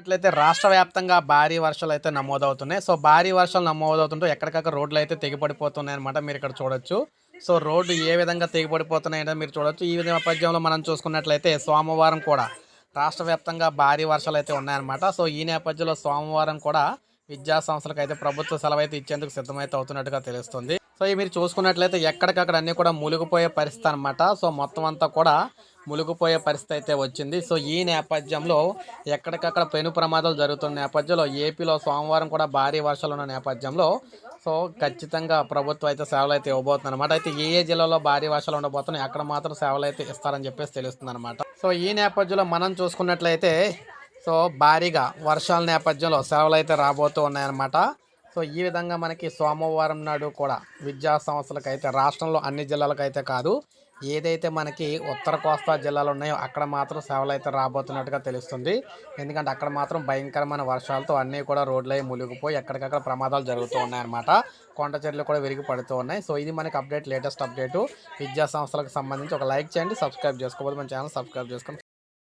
చూసుకున్నట్లయితే రాష్ట్ర వ్యాప్తంగా భారీ వర్షాలు అయితే నమోదవుతున్నాయి. సో భారీ వర్షాలు నమోదవుతుంటే ఎక్కడికక్కడ రోడ్లు అయితే తెగిపడిపోతున్నాయి అనమాట మీరు ఇక్కడ చూడొచ్చు. సో రోడ్డు ఏ విధంగా తెగిపడిపోతున్నాయంటే మీరు చూడొచ్చు. ఈ విధంగా నేపథ్యంలో మనం చూసుకున్నట్లయితే సోమవారం కూడా రాష్ట్ర వ్యాప్తంగా భారీ వర్షాలు అయితే ఉన్నాయన్నమాట. సో ఈ నేపథ్యంలో సోమవారం కూడా విద్యా సంస్థలకు అయితే ప్రభుత్వ సెలవు అయితే ఇచ్చేందుకు సిద్ధమైతే అవుతున్నట్టుగా తెలుస్తుంది. సో ఇవి మీరు చూసుకున్నట్లయితే ఎక్కడికక్కడ అన్ని కూడా ములిగిపోయే పరిస్థితి అనమాట సో మొత్తం అంతా కూడా మునిగిపోయే పరిస్థితి అయితే వచ్చింది. సో ఈ నేపథ్యంలో ఎక్కడికక్కడ పెను ప్రమాదాలు జరుగుతున్న నేపథ్యంలో ఏపీలో సోమవారం కూడా భారీ వర్షాలు ఉన్న నేపథ్యంలో సో ఖచ్చితంగా ప్రభుత్వం అయితే సేవలు అయితే ఇవ్వబోతుంది అనమాట అయితే ఏ ఏ జిల్లాలో భారీ వర్షాలు ఉండబోతున్నాయి అక్కడ మాత్రం సేవలు అయితే ఇస్తారని చెప్పేసి తెలుస్తుంది అనమాట సో ఈ నేపథ్యంలో మనం చూసుకున్నట్లయితే సో భారీగా వర్షాల నేపథ్యంలో సేవలు అయితే రాబోతూ ఉన్నాయన్నమాట. సో ఈ విధంగా మనకి సోమవారం నాడు కూడా విద్యా సంస్థలకు అయితే రాష్ట్రంలో అన్ని జిల్లాలకు అయితే కాదు ఏదైతే మనకి ఉత్తర కోస్తా జిల్లాలు ఉన్నాయో అక్కడ మాత్రం సేవలు అయితే రాబోతున్నట్టుగా తెలుస్తుంది. ఎందుకంటే అక్కడ మాత్రం భయంకరమైన వర్షాలతో అన్నీ కూడా రోడ్లు అయి మునిగిపోయి ఎక్కడికక్కడ ప్రమాదాలు జరుగుతూ ఉన్నాయన్నమాట. కొండ చెట్లు కూడా విరిగి పడుతూ ఉన్నాయి. సో ఇది మనకి అప్డేట్ లేటెస్ట్ అప్డేటు. విద్యా సంస్థలకు సంబంధించి ఒక లైక్ చేయండి సబ్స్క్రైబ్ చేసుకోవాలి మన ఛానల్ సబ్స్క్రైబ్ చేసుకోండి.